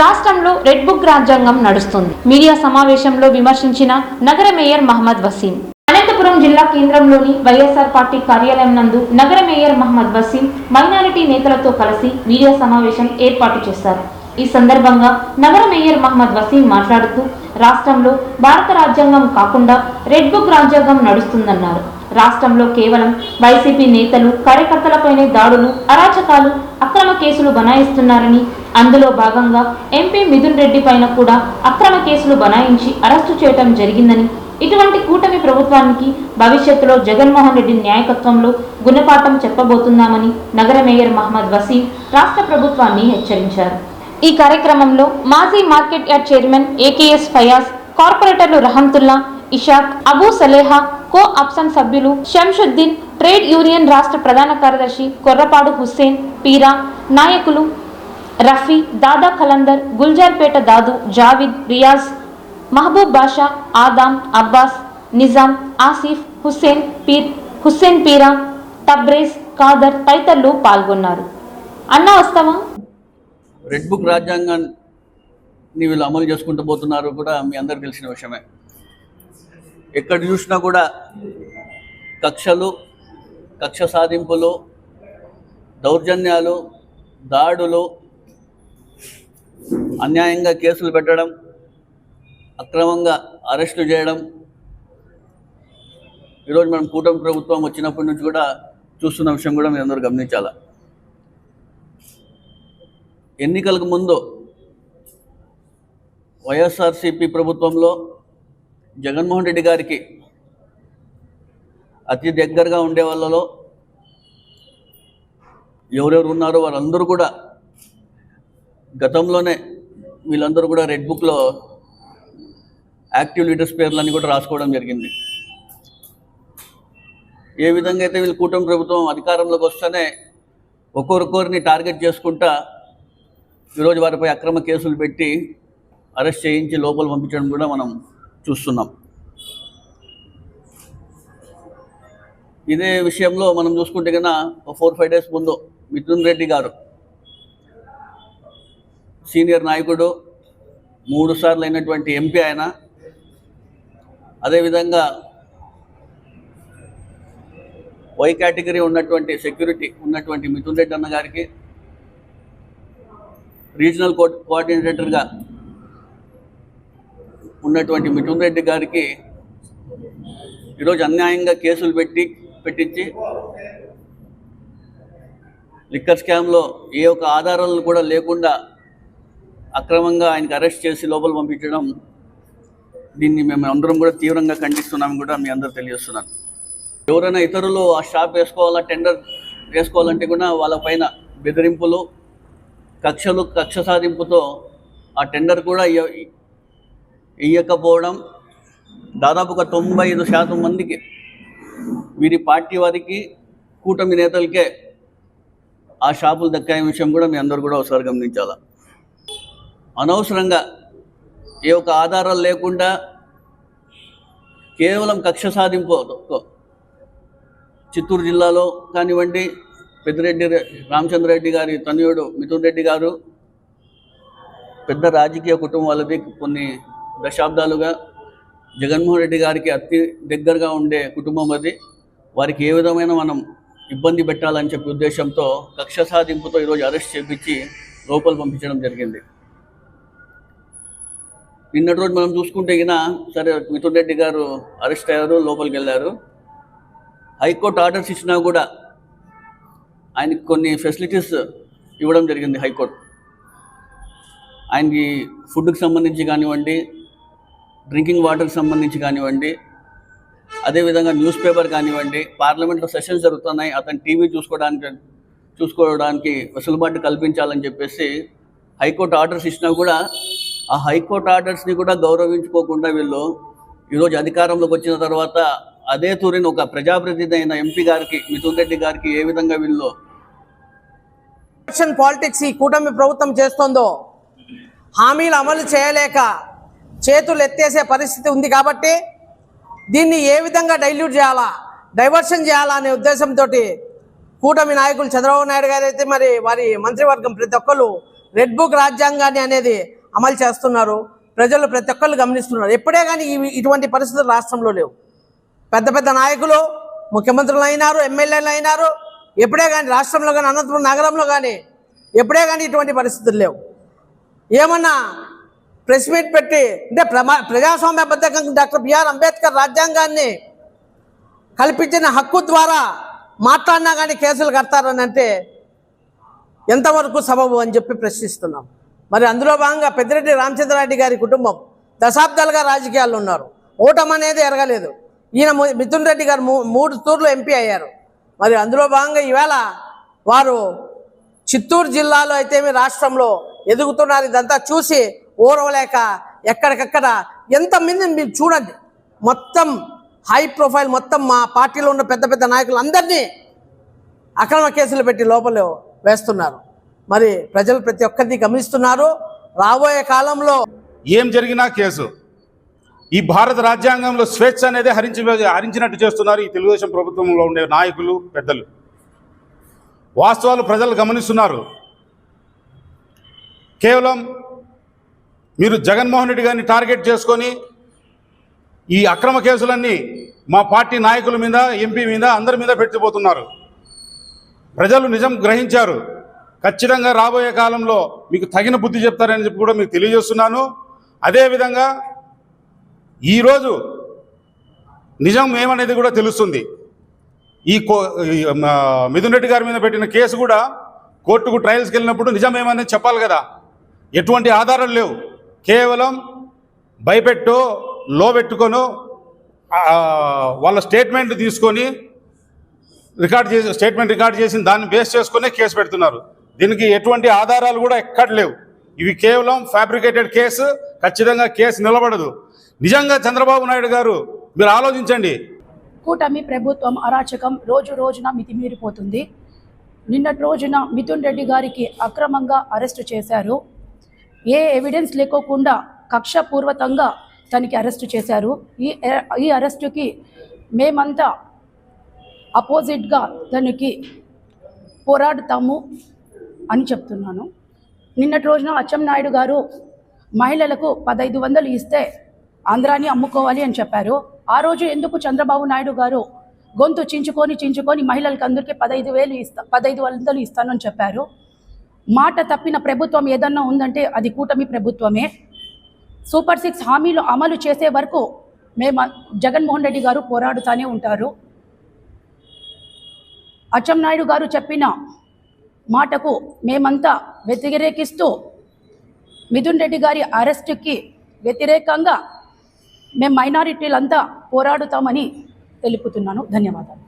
రాష్ట్రంలో red book రాజ్యాంగం నడుస్తుంది. మీడియా సమావేశంలో విమర్శించిన నగర మేయర్ మహమ్మద్ వసీం. అనంతపురం జిల్లా కేంద్రంలోని వైఎస్ఆర్ పార్టీ కార్యాలయం నందు నగర మేయర్ మహమ్మద్ వసీం మైనారిటీ నేతలతో కలిసి మీడియా సమావేశం ఏర్పాటు చేశారు. ఈ సందర్భంగా నగర మేయర్ మహమ్మద్ వసీం మాట్లాడుతూ రాష్ట్రంలో భారత రాజ్యాంగం కాకుండా రెడ్ బుక్ రాజ్యాంగం నడుస్తుందన్నారు. రాష్ట్రంలో కేవలం వైసీపీ నేతలు కార్యకర్తలపైనే దాడులు అరాచకాలు అక్రమ కేసులు బనాయిస్తున్నారని అందులో భాగంగా ఎంపీ మిథున్ రెడ్డి పైన కూడా అక్రమ కేసులు బనాయించి అరెస్టు చేయడం జరిగిందని ఇటువంటి కూటమి ప్రభుత్వానికి భవిష్యత్తులో జగన్మోహన్ రెడ్డి నాయకత్వంలో గుణపాఠం చెప్పబోతున్నామని నగర మేయర్ మహమ్మద్ వసీం రాష్ట్ర ప్రభుత్వాన్ని హెచ్చరించారు. ఈ కార్యక్రమంలో మాజీ market yard chairman AKS Fayaz కార్పొరేటర్లు రహంతుల్లా ఇషాక్ అబూ సలేహా కో అప్సన్ సభ్యులు షంషుద్దీన్ ట్రేడ్ యూనియన్ రాష్ట్ర ప్రధాన కార్యదర్శి కొర్రపాడు హుస్సేన్ పీరా నాయకులు రఫీ దాదా కలందర్ గుల్జార్పేట దాదు జావిద్ రియాజ్ మహబూబ్ బాషా ఆదాం అబ్బాస్ నిజాం ఆసిఫ్ హుస్సేన్ పీర్ హుస్సేన్ పీరా తబ్రేజ్ ఖాదర్ తదితరులు పాల్గొన్నారు. అన్న వస్తావా? రెడ్ బుక్ రాజ్యాంగాన్ని వీళ్ళు అమలు చేసుకుంటూ పోతున్నారు కూడా మీ అందరు తెలిసిన విషయమే. ఎక్కడ చూసినా కూడా కక్షలు కక్ష సాధింపులు దౌర్జన్యాలు దాడులు అన్యాయంగా కేసులు పెట్టడం అక్రమంగా అరెస్టులు చేయడం. ఈరోజు మనం కూటమి ప్రభుత్వం వచ్చినప్పటి నుంచి కూడా చూస్తున్న విషయం కూడా మీరు అందరూ గమనించాల? ఎన్నికలకు ముందు వైఎస్ఆర్సిపి ప్రభుత్వంలో జగన్మోహన్ రెడ్డి గారికి అతి దగ్గరగా ఉండే వాళ్ళలో ఎవరెవరు ఉన్నారో వాళ్ళందరూ కూడా గతంలోనే వీళ్ళందరూ కూడా రెడ్ బుక్లో యాక్టివ్ లీడర్స్ పేర్లన్నీ కూడా రాసుకోవడం జరిగింది. ఏ విధంగా అయితే వీళ్ళు కూటమి ప్రభుత్వం అధికారంలోకి వస్తేనే ఒక్కొక్కరిని టార్గెట్ చేసుకుంటా ఈరోజు వారిపై అక్రమ కేసులు పెట్టి అరెస్ట్ చేయించి లోపల పంపించడం కూడా మనం చూస్తున్నాం. ఇదే విషయంలో మనం చూసుకుంటే కన్నా ఒక ఫోర్ ఫైవ్ డేస్ ముందు మిథున్ రెడ్డి గారు సీనియర్ నాయకుడు మూడు సార్లు అయినటువంటి ఎంపీ ఆయన. అదేవిధంగా వై కేటగిరీ ఉన్నటువంటి సెక్యూరిటీ ఉన్నటువంటి మిథున్ రెడ్డి అన్న గారికి రీజనల్ కో కోఆర్డినేటర్గా ఉన్నటువంటి మిథున్ రెడ్డి గారికి ఈరోజు అన్యాయంగా కేసులు పెట్టి పెట్టించి లిక్కర్ స్కామ్లో ఏ ఒక్క ఆధారాలు కూడా లేకుండా అక్రమంగా ఆయనకి అరెస్ట్ చేసి లోపల పంపించడం దీన్ని మేము అందరం కూడా తీవ్రంగా ఖండిస్తున్నాం కూడా మీ అందరూ తెలియజేస్తున్నాను ఎవరైనా ఇతరులు ఆ షాప్ వేసుకోవాలా టెండర్ వేసుకోవాలంటే కూడా వాళ్ళ పైన బెదిరింపులు కక్షలు కక్ష సాధింపుతో ఆ టెండర్ కూడా ఇయ్యకపోవడం దాదాపు ఒక తొంభై ఐదు శాతం మందికి వీరి పార్టీ వారికి కూటమి నేతలకే ఆ షాపులు దక్కాయ విషయం కూడా మీ అందరూ కూడా ఒకసారి గమనించాలా. అనవసరంగా ఏ ఒక్క ఆధారాలు లేకుండా కేవలం కక్ష సాధింపుతో చిత్తూరు జిల్లాలో కానివ్వండి పెద్దిరెడ్డి రామచంద్రరెడ్డి గారి తనయుడు మిథున్ రెడ్డి గారు పెద్ద రాజకీయ కుటుంబాలది కొన్ని దశాబ్దాలుగా జగన్మోహన్ రెడ్డి గారికి అతి దగ్గరగా ఉండే కుటుంబం అది. వారికి ఏ విధమైన మనం ఇబ్బంది పెట్టాలని చెప్పే ఉద్దేశంతో కక్ష సాధింపుతో ఈరోజు అరెస్ట్ చేపించి లోపల పంపించడం జరిగింది. నిన్నటి రోజు మనం చూసుకుంటే గిన సరే మిథున్ రెడ్డి గారు అరెస్ట్ అయ్యారు లోపలికి వెళ్ళారు. హైకోర్టు ఆర్డర్స్ ఇచ్చినా కూడా ఆయనకి కొన్ని ఫెసిలిటీస్ ఇవ్వడం జరిగింది హైకోర్టు. ఆయనకి ఫుడ్కి సంబంధించి కానివ్వండి డ్రింకింగ్ వాటర్కి సంబంధించి కానివ్వండి అదేవిధంగా న్యూస్ పేపర్ కానివ్వండి పార్లమెంట్లో సెషన్స్ జరుగుతున్నాయి అతను టీవీ చూసుకోవడానికి చూసుకోవడానికి వెసులుబాటు కల్పించాలని చెప్పేసి హైకోర్టు ఆర్డర్స్ ఇచ్చినా కూడా ఆ హైకోర్టు ఆర్డర్స్ని కూడా గౌరవించుకోకుండా వీళ్ళు ఈరోజు అధికారంలోకి వచ్చిన తర్వాత అదే తూరిని ఒక ప్రజాప్రతినిధి అయిన ఎంపీ గారికి మిథున్ రెడ్డి గారికి ఏ విధంగా వీళ్ళు పాలిటిక్స్ ఈ కూటమి ప్రభుత్వం చేస్తుందో హామీలు అమలు చేయలేక చేతులు ఎత్తేసే పరిస్థితి ఉంది కాబట్టి దీన్ని ఏ విధంగా డైల్యూట్ చేయాలా డైవర్షన్ చేయాలా అనే ఉద్దేశంతో కూటమి నాయకులు చంద్రబాబు నాయుడు గారు అయితే మరి వారి మంత్రివర్గం ప్రతి ఒక్కరు రెడ్ బుక్ రాజ్యాంగాన్ని అనేది అమలు చేస్తున్నారు. ప్రజలు ప్రతి ఒక్కరు గమనిస్తున్నారు. ఎప్పుడే కానీ ఇటువంటి పరిస్థితులు రాష్ట్రంలో లేవు. పెద్ద పెద్ద నాయకులు ముఖ్యమంత్రులు అయినారు ఎమ్మెల్యేలు అయినారు ఎప్పుడే కానీ రాష్ట్రంలో కానీ అనంతపురం నగరంలో కానీ ఎప్పుడే కానీ ఇటువంటి పరిస్థితులు లేవు. ఏమన్నా ప్రెస్ మీట్ పెట్టి అంటే ప్రమా ప్రజాస్వామ్యబద్ధంగా డాక్టర్ బిఆర్ అంబేద్కర్ రాజ్యాంగాన్ని కల్పించిన హక్కు ద్వారా మాట్లాడినా కానీ కేసులు కడతారని అంటే ఎంతవరకు సబబు అని చెప్పి ప్రశ్నిస్తున్నాం. మరి అందులో భాగంగా పెద్దిరెడ్డి రామచంద్రారెడ్డి గారి కుటుంబం దశాబ్దాలుగా రాజకీయాల్లో ఉన్నారు. ఓటం అనేది ఎరగలేదు. ఈయన మిథున్ రెడ్డి గారు మూడు తూర్లు ఎంపీ అయ్యారు. మరి అందులో భాగంగా ఈవేళ వారు చిత్తూరు జిల్లాలో అయితేమి రాష్ట్రంలో ఎదుగుతున్నారు ఇదంతా చూసి ఓరవలేక ఎక్కడికక్కడ ఎంతమంది మీరు చూడండి. మొత్తం హై ప్రొఫైల్ మొత్తం మా పార్టీలో ఉన్న పెద్ద పెద్ద నాయకులు అందరినీ అక్రమ కేసులు పెట్టి లోపల వేస్తున్నారు. మరి ప్రజలు ప్రతి ఒక్కరిని గమనిస్తున్నారు. రాబోయే కాలంలో ఏం జరిగినా కేసు. ఈ భారత రాజ్యాంగంలో స్వేచ్ఛ అనేది హరించి హరించినట్టు చేస్తున్నారు ఈ తెలుగుదేశం ప్రభుత్వంలో ఉండే నాయకులు పెద్దలు. వాస్తవాలు ప్రజలు గమనిస్తున్నారు. కేవలం మీరు జగన్మోహన్ రెడ్డి గారిని టార్గెట్ చేసుకొని ఈ అక్రమ కేసులన్నీ మా పార్టీ నాయకుల మీద ఎంపీ మీద అందరి మీద పెట్టిపోతున్నారు. ప్రజలు నిజం గ్రహించారు. ఖచ్చితంగా రాబోయే కాలంలో మీకు తగిన బుద్ధి చెప్తారని చెప్పి కూడా మీకు తెలియజేస్తున్నాను. అదేవిధంగా ఈరోజు నిజం ఏమనేది కూడా తెలుస్తుంది. ఈ కో మిథున్ రెడ్డి గారి మీద పెట్టిన కేసు కూడా కోర్టుకు ట్రయల్స్కి వెళ్ళినప్పుడు నిజం ఏమనేది చెప్పాలి కదా. ఎటువంటి ఆధారాలు లేవు. కేవలం భయపెట్టో లో పెట్టుకొనో వాళ్ళ స్టేట్మెంట్ తీసుకొని రికార్డ్ చేసి స్టేట్మెంట్ రికార్డ్ చేసి దాన్ని బేస్ చేసుకునే కేసు పెడుతున్నారు. దీనికి ఎటువంటి ఆధారాలు కూడా ఎక్కడ లేవు. ఇవి కేవలం ఫ్యాబ్రికేటెడ్ కేసు ఖచ్చితంగా కేసు నిలబడదు. నిజంగా చంద్రబాబు నాయుడు గారు మీరు ఆలోచించండి. కూటమి ప్రభుత్వం అరాచకం రోజు రోజున మితిమీరిపోతుంది. నిన్నటి రోజున మిథున్ రెడ్డి గారికి అక్రమంగా అరెస్టు చేశారు. ఏ ఎవిడెన్స్ లేకోకుండా కక్షపూర్వకంగా తనకి అరెస్టు చేశారు. ఈ ఈ అరెస్టుకి మేమంతా అపోజిట్గా తనకి పోరాడుతాము అని చెప్తున్నాను. నిన్నటి రోజున అచ్చెన్నాయుడు గారు మహిళలకు పదహైదు వందలు ఇస్తే ఆంధ్రాని అమ్ముకోవాలి అని చెప్పారు. ఆ రోజు ఎందుకు చంద్రబాబు నాయుడు గారు గొంతు చించుకొని చించుకొని మహిళలకు అందరికీ పదహైదు వేలు ఇస్తా పదహైదు వందలు ఇస్తానని చెప్పారు. మాట తప్పిన ప్రభుత్వం ఏదన్నా ఉందంటే అది కూటమి ప్రభుత్వమే. సూపర్ సిక్స్ హామీలు అమలు చేసే వరకు మేము జగన్మోహన్ రెడ్డి గారు పోరాడుతూనే ఉంటారు. అచ్చెన్నాయుడు గారు చెప్పిన మాటకు మేమంతా వ్యతిరేకిస్తూ మిథున్ రెడ్డి గారి అరెస్టుకి వ్యతిరేకంగా మేము మైనారిటీలంతా పోరాడుతామని తెలుపుతున్నాను. ధన్యవాదాలు.